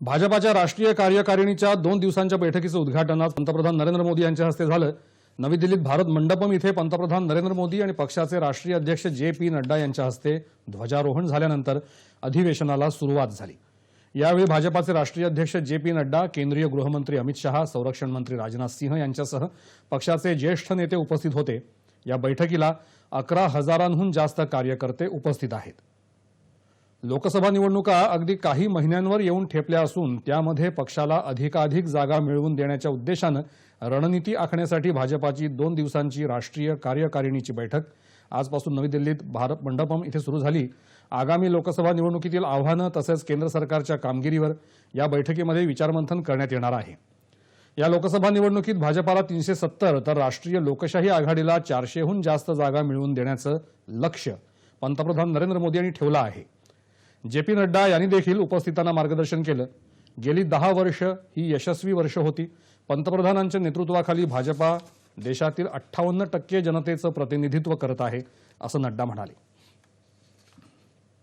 भाजपाच्या राष्ट्रीय कार्यकारिणीच्या दोन दिवसांच्या बैठकीचं उद्घाटन आज पंतप्रधान नरेंद्र मोदी यांच्या हस्ते झालं. नवी दिल्लीत भारत मंडपम इथे पंतप्रधान नरेंद्र मोदी आणि पक्षाचे राष्ट्रीय अध्यक्ष जे पी नड्डा यांच्या हस्ते ध्वजारोहण झाल्यानंतर अधिवेशनाला सुरुवात झाली. यावेळी भाजपाचे राष्ट्रीय अध्यक्ष जे पी नड्डा केंद्रीय गृहमंत्री अमित शहा संरक्षण मंत्री राजनाथ सिंह यांच्यासह पक्षाचे ज्येष्ठ नेते उपस्थित होते. या बैठकीला अकरा हजारांहून जास्त कार्यकर्ते उपस्थित आहेत. लोकसभा निवडणुका अगदी काही महिन्यांवर येऊन ठेपल्या असून त्यामध्ये पक्षाला अधिकाधिक जागा मिळवून देण्याच्या उद्देशानं रणनीती आखण्यासाठी भाजपाची दोन दिवसांची राष्ट्रीय कार्यकारिणीची बैठक. आजपासून नवी दिल्लीत भारत मंडपम इथे सुरू झाली. आगामी लोकसभा निवडणुकीतील आव्हानं तसंच केंद्र सरकारच्या कामगिरीवर या बैठकीमध्ये विचारमंथन करण्यात येणार आहे. या लोकसभा निवडणुकीत भाजपाला तीनशे सत्तर तर राष्ट्रीय लोकशाही आघाडीला चारशेहून जास्त जागा मिळवून देण्याचं लक्ष पंतप्रधान नरेंद्र मोदी यांनी ठेवलं आहे. जे पी नड्डा यांनी देखील उपस्थितांना मार्गदर्शन केलं. गेली दहा वर्ष ही यशस्वी वर्ष होती. पंतप्रधानांच्या नेतृत्वाखाली भाजपा देशातील अठ्ठावन्न टक्के जनतेचं प्रतिनिधित्व करत आहे असं नड्डा म्हणाले.